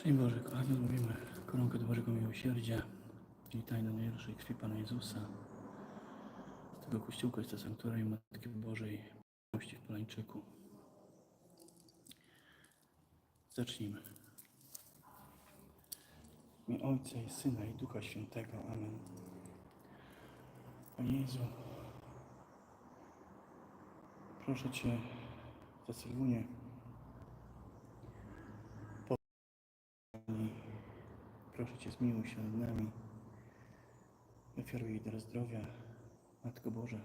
Szczęść Boże, kochani, mówimy koronkę do Bożego Miłosierdzia i tajną najlepszej krwi Pana Jezusa. Z tego kościółka jest to sanktuarium Matki Bożej miłości w Polańczyku. Zacznijmy. Imię Ojca i Syna i Ducha Świętego. Amen. Panie Jezu, proszę Cię za Sylwunię, Pani, Cię, zmiłuj się nad nami. Ofiaruj jej dar zdrowia, Matko Boża,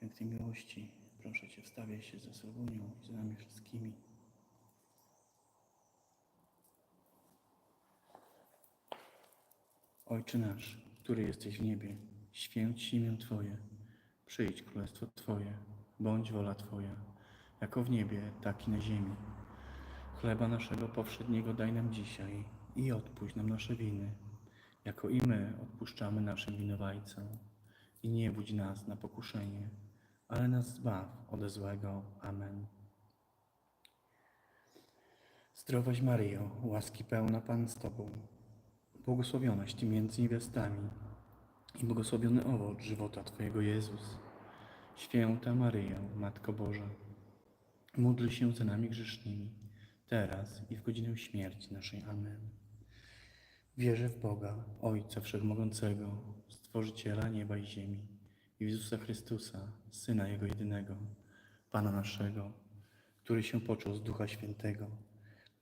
pięknej miłości. Proszę Cię, wstawiaj się za Sylwunią i za nami wszystkimi. Ojcze nasz, który jesteś w niebie, święć imię Twoje, przyjdź królestwo Twoje, bądź wola Twoja, jako w niebie, tak i na ziemi. Chleba naszego powszedniego daj nam dzisiaj i odpuść nam nasze winy, jako i my odpuszczamy naszym winowajcom. I nie budź nas na pokuszenie, ale nas zbaw ode złego. Amen. Zdrowaś Maryjo, łaski pełna Pan z Tobą, błogosławionaś Ty między niewiastami i błogosławiony owoc żywota Twojego Jezus. Święta Maryjo, Matko Boża, módl się za nami grzesznymi, teraz i w godzinę śmierci naszej. Amen. Wierzę w Boga, Ojca Wszechmogącego, Stworzyciela nieba i ziemi i w Jezusa Chrystusa, Syna Jego jedynego, Pana naszego, który się począł z Ducha Świętego,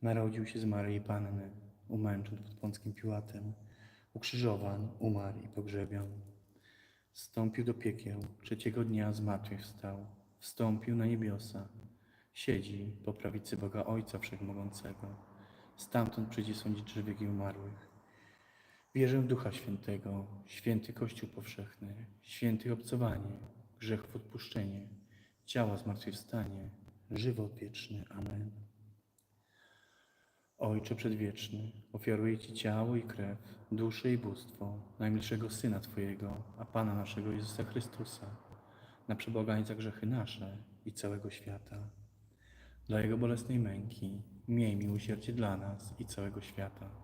narodził się z Maryi Panny, umęczon pod Pąckim Piłatem, ukrzyżowan, umarł i pogrzebion. Wstąpił do piekieł, trzeciego dnia zmartwychwstał, wstąpił na niebiosa, siedzi po prawicy Boga Ojca Wszechmogącego. Stamtąd przyjdzie sądzić żywych i umarłych. Wierzę w Ducha Świętego, święty Kościół powszechny, święty obcowanie, grzechów odpuszczenie, ciała zmartwychwstanie, żywot wieczny. Amen. Ojcze Przedwieczny, ofiaruję Ci ciało i krew, duszę i bóstwo najmilszego Syna Twojego, a Pana naszego Jezusa Chrystusa, na przebłaganie za grzechy nasze i całego świata. Dla Jego bolesnej męki miej miłosierdzie dla nas i całego świata.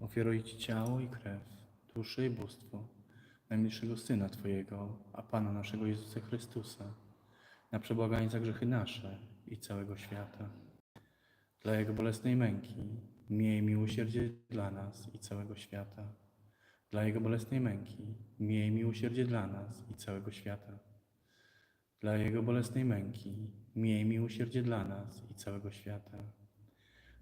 ofiaruję Ci ciało i krew, duszę i bóstwo najmilszego Syna Twojego, a Pana naszego Jezusa Chrystusa, na przebłaganie za grzechy nasze i całego świata. Dla Jego bolesnej męki miej miłosierdzie dla nas i całego świata. Dla Jego bolesnej męki miej miłosierdzie dla nas i całego świata. Dla Jego bolesnej męki miej miłosierdzie dla nas i całego świata.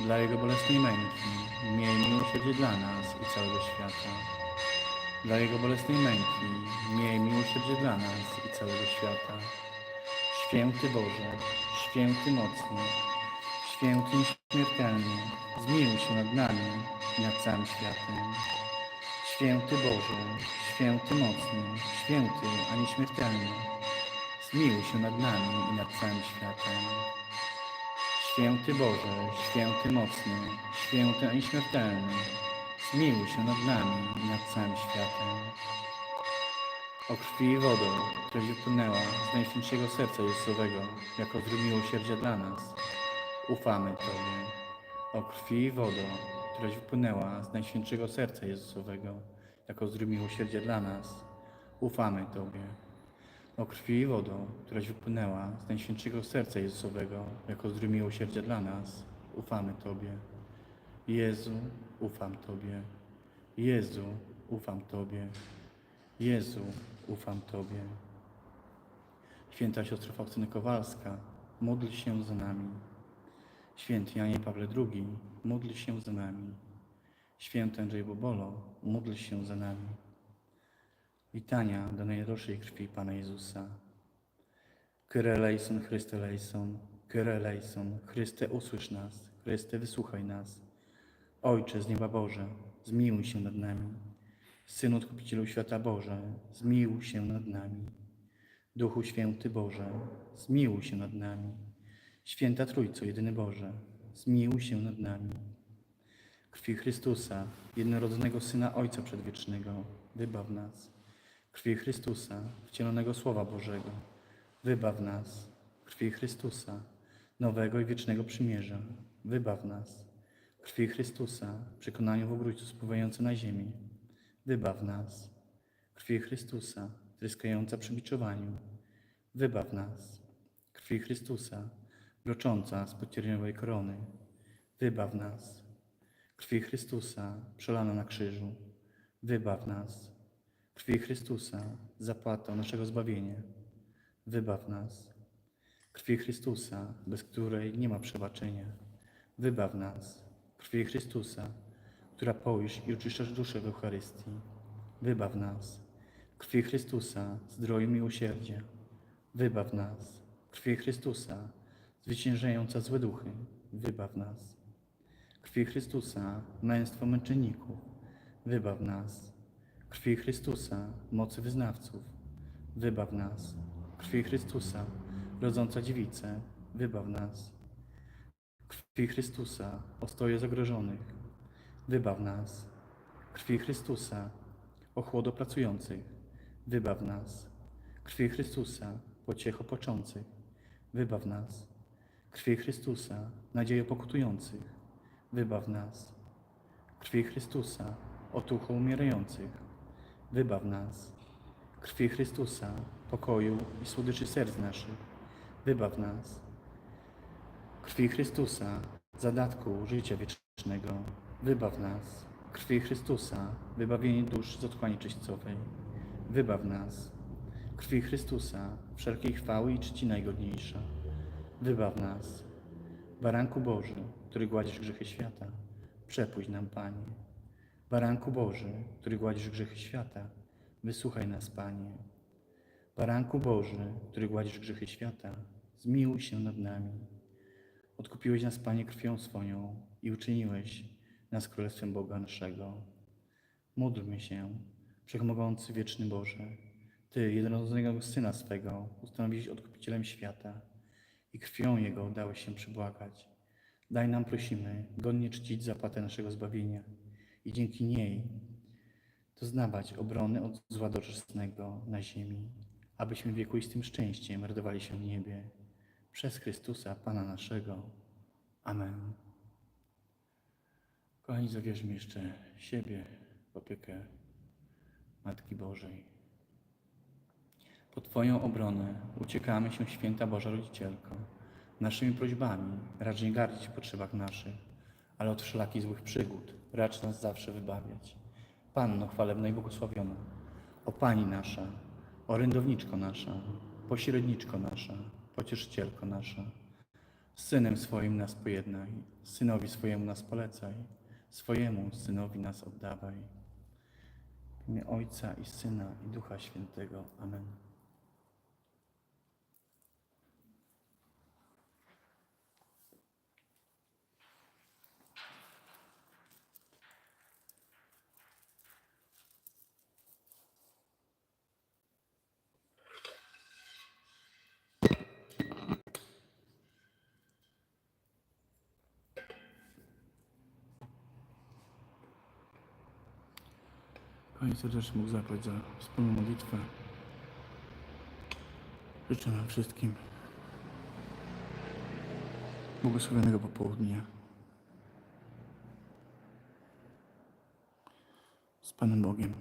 Dla Jego bolesnej męki, miej miłosierdzie dla nas i całego świata. Dla Jego bolesnej męki, miej miłosierdzie dla nas i całego świata. Święty Boże, święty mocny, święty nieśmiertelny, zmiłuj się nad nami i nad całym światem. Święty Boże, święty mocny, święty, a nieśmiertelny, zmiłuj się nad nami i nad całym światem. Święty Boże, święty mocny, święty, a nieśmiertelny, zmiłuj się nad nami i nad całym światem. O krwi i wodą, która wypłynęła z Najświętszego Serca Jezusowego, jako wzór miłosierdzia dla nas, ufamy Tobie. O krwi i wodą, która wypłynęła z Najświętszego Serca Jezusowego, jako wzór miłosierdzia dla nas, ufamy Tobie. O krwi i wodą, któraś wypłynęła z Najświętszego Serca Jezusowego, jako wzór miłosierdzia dla nas, ufamy Tobie. Jezu, ufam Tobie. Jezu, ufam Tobie. Jezu, ufam Tobie. Święta siostra Faustyna Kowalska, módl się za nami. Święty Janie Pawle II, módl się za nami. Święty Andrzej Bobolo, módl się za nami. Witania do najdroższej krwi Pana Jezusa. Kyrie eleison, Chryste eleison, Kyrie Chryste usłysz nas, Chryste wysłuchaj nas. Ojcze z nieba Boże, zmiłuj się nad nami. Synu Odkupicielu świata Boże, zmiłuj się nad nami. Duchu Święty Boże, zmiłuj się nad nami. Święta Trójco, jedyny Boże, zmiłuj się nad nami. Krwi Chrystusa, jednorodzonego Syna Ojca Przedwiecznego, wybaw nas. Krwi Chrystusa, wcielonego Słowa Bożego, wybaw nas. Krwi Chrystusa, nowego i wiecznego przymierza, wybaw nas. Krwi Chrystusa, przekonaniu w obrójcu spływające na ziemi, wybaw nas. Krwi Chrystusa, tryskająca przy biczowaniu, wybaw nas. Krwi Chrystusa, brocząca z podcierniowej korony, wybaw nas. Krwi Chrystusa, przelana na krzyżu, wybaw nas. Krwi Chrystusa, zapłatą naszego zbawienia, wybaw nas. Krwi Chrystusa, bez której nie ma przebaczenia, wybaw nas. Krwi Chrystusa, która poisz i oczyszczasz duszę w Eucharystii, wybaw nas. Krwi Chrystusa, zdroju miłosierdzia, wybaw nas. Krwi Chrystusa, zwyciężająca złe duchy, wybaw nas. Krwi Chrystusa, męstwo męczenników, wybaw nas. Krwi Chrystusa, mocy wyznawców, wybaw nas. Krwi Chrystusa, rodząca dziewicę, wybaw nas. Krwi Chrystusa, ostoje zagrożonych, wybaw nas. Krwi Chrystusa, ochłodo pracujących, wybaw nas. Krwi Chrystusa, pociecho poczących, wybaw nas. Krwi Chrystusa, nadzieję pokutujących, wybaw nas. Krwi Chrystusa, otucho umierających, wybaw nas. Krwi Chrystusa, pokoju i słodyczy serc naszych, wybaw nas. Krwi Chrystusa, zadatku życia wiecznego, wybaw nas. Krwi Chrystusa, wybawienie dusz z otchłani czyśćcowej, wybaw nas. Krwi Chrystusa, wszelkiej chwały i czci najgodniejsza, wybaw nas. Baranku Boży, który gładzisz grzechy świata, przepuść nam, Panie. Baranku Boży, który gładzisz grzechy świata, wysłuchaj nas, Panie. Baranku Boży, który gładzisz grzechy świata, zmiłuj się nad nami. Odkupiłeś nas, Panie, krwią swoją i uczyniłeś nas Królestwem Boga naszego. Módlmy się, Wszechmogący Wieczny Boże, Ty, jednorodzonego Syna swego, ustanowiłeś odkupicielem świata i krwią Jego dałeś się przybłagać. Daj nam, prosimy, godnie czcić zapłatę naszego zbawienia i dzięki niej doznawać obrony od zła doczesnego na ziemi, abyśmy wiekuistym szczęściem radowali się w niebie. Przez Chrystusa, Pana naszego. Amen. Kochani, zawierzmy jeszcze siebie w opiekę Matki Bożej. Po Twoją obronę uciekamy się, święta Boża Rodzicielko. Naszymi prośbami racz nie gardzić w potrzebach naszych, ale od wszelakich złych przygód racz nas zawsze wybawiać. Panno chwalebna i błogosławiona, o Pani nasza, orędowniczko nasza, pośredniczko nasza, pocieszycielko nasza, z Synem swoim nas pojednaj, Synowi swojemu nas polecaj, swojemu Synowi nas oddawaj. W imię Ojca i Syna i Ducha Świętego. Amen. Panie serdecznie mógł zapłać za wspólną modlitwę. Życzę nam wszystkim błogosławionego popołudnia. Z Panem Bogiem.